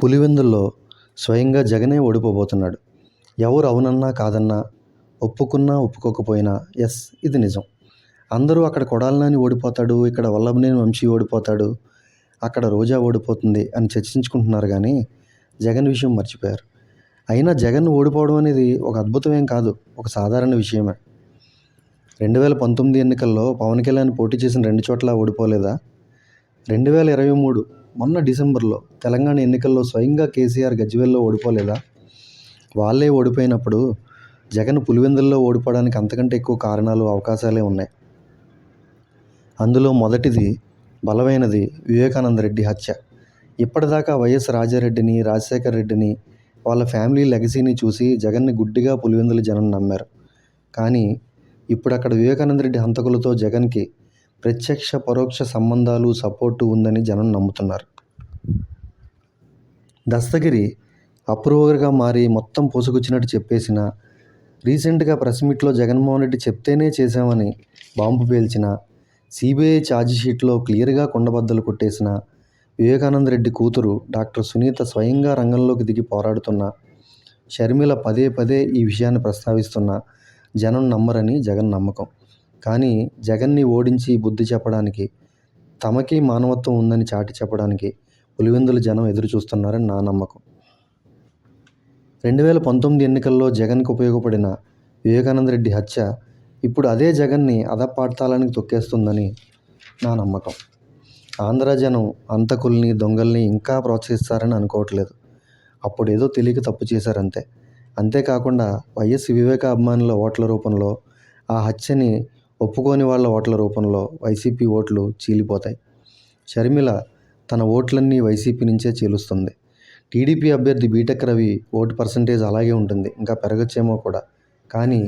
పులివెందుల్లో స్వయంగా జగనే ఓడిపోబోతున్నాడు. ఎవరు అవునన్నా కాదన్నా ఒప్పుకున్నా ఒప్పుకోకపోయినా ఎస్ ఇది నిజం. అందరూ అక్కడ కొడాలనాని ఓడిపోతాడు ఇక్కడ వల్లభనేని వంశీ ఓడిపోతాడు అక్కడ రోజా ఓడిపోతుంది అని చర్చించుకుంటున్నారు కానీ జగన్ విషయం మర్చిపోయారు. అయినా జగన్ ఓడిపోవడం అనేది ఒక అద్భుతమేం కాదు ఒక సాధారణ విషయమే. రెండు వేల పంతొమ్మిది ఎన్నికల్లో పవన్ కళ్యాణ్ పోటీ చేసిన రెండు చోట్ల ఓడిపోలేదా? రెండు వేల ఇరవై మూడు మొన్న డిసెంబర్లో తెలంగాణ ఎన్నికల్లో స్వయంగా కేసీఆర్ గజ్వేల్లో ఓడిపోలేదా? వాళ్ళే ఓడిపోయినప్పుడు జగన్ పులివెందుల్లో ఓడిపోవడానికి అంతకంటే ఎక్కువ కారణాలు అవకాశాలే ఉన్నాయి. అందులో మొదటిది బలమైనది వివేకానంద రెడ్డి హత్య. ఇప్పటిదాకా వైఎస్ రాజారెడ్డిని రాజశేఖర రెడ్డిని వాళ్ళ ఫ్యామిలీ లెగసీని చూసి జగన్ని గుడ్డిగా పులివెందుల జనం నమ్మారు. కానీ ఇప్పుడు అక్కడ వివేకానంద రెడ్డి హంతకులతో జగన్కి ప్రత్యక్ష పరోక్ష సంబంధాలు సపోర్టు ఉందని జనం నమ్ముతున్నారు. దస్తగిరి అప్రూవర్గా మారి మొత్తం పోసుకొచ్చినట్టు చెప్పేసిన రీసెంట్గా ప్రెస్ మీట్లో జగన్మోహన్ రెడ్డి చెప్తేనే చేశామని బాంబు పేల్చిన సిబిఐ ఛార్జిషీట్లో క్లియర్గా కొండబద్దలు కొట్టేసిన వివేకానంద రెడ్డి కూతురు డాక్టర్ సునీత స్వయంగా రంగంలోకి దిగి పోరాడుతున్న షర్మిల పదే పదే ఈ విషయాన్ని ప్రస్తావిస్తున్న జనం నమ్మరని జగన్ నమ్మకం. కానీ జగన్ని ఓడించి బుద్ధి చెప్పడానికి తమకి మానవత్వం ఉందని చాటి చెప్పడానికి పులివెందుల జనం ఎదురు చూస్తున్నారని నా నమ్మకం. రెండు వేల పంతొమ్మిది ఎన్నికల్లో జగన్కి ఉపయోగపడిన వివేకానంద రెడ్డి హత్య ఇప్పుడు అదే జగన్ని అధపాతాళానికి తొక్కేస్తుందని నా నమ్మకం. ఆంధ్ర జనం అంతకుల్ని దొంగల్ని ఇంకా ప్రోత్సహిస్తారని అనుకోవట్లేదు. అప్పుడు ఏదో తెలియక తప్పు చేశారంతే. అంతేకాకుండా వైఎస్ వివేక అభిమానుల ఓట్ల రూపంలో ఆ హత్యని ఒప్పుకోని వాళ్ళ ఓట్ల రూపంలో వైసీపీ ఓట్లు చీలిపోతాయి. షర్మిల తన ఓట్లన్నీ వైసీపీ నుంచే చీలుస్తుంది. టీడీపీ అభ్యర్థి బీటెక్ రవి ఓటు పర్సంటేజ్ అలాగే ఉంటుంది ఇంకా పెరగచ్చేమో కూడా. కానీ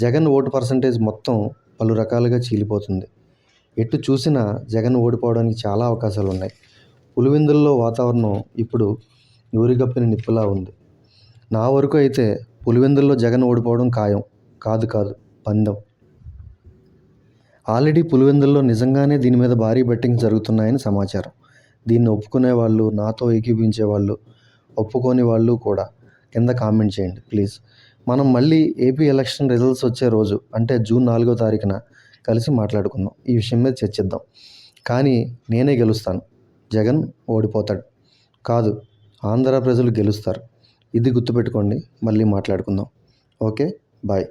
జగన్ ఓటు పర్సంటేజ్ మొత్తం పలు రకాలుగా చీలిపోతుంది. ఎటు చూసినా జగన్ ఓడిపోవడానికి చాలా అవకాశాలు ఉన్నాయి. పులివెందుల్లో వాతావరణం ఇప్పుడు ఊరిగప్పిన నిప్పులా ఉంది. నా వరకు అయితే పులివెందుల్లో జగన్ ఓడిపోవడం ఖాయం. కాదు కాదు పందెం. ఆల్రెడీ పులివెందుల్లో నిజంగానే దీని మీద భారీ బెట్టింగ్ జరుగుతున్నాయని సమాచారం. దీన్ని ఒప్పుకునే వాళ్ళు నాతో ఏకీభించే వాళ్ళు ఒప్పుకోని వాళ్ళు కూడా కింద కామెంట్ చేయండి ప్లీజ్. మనం మళ్ళీ ఏపీ ఎలక్షన్ రిజల్ట్స్ వచ్చే రోజు అంటే జూన్ నాలుగో తారీఖున కలిసి మాట్లాడుకుందాం. ఈ విషయం మీద చర్చిద్దాం. కానీ నేనే గెలుస్తాను. జగన్ ఓడిపోతాడు. కాదు ఆంధ్ర ప్రజలు గెలుస్తారు. ఇది గుర్తుపెట్టుకోండి. మళ్ళీ మాట్లాడుకుందాం. ఓకే? బాయ్.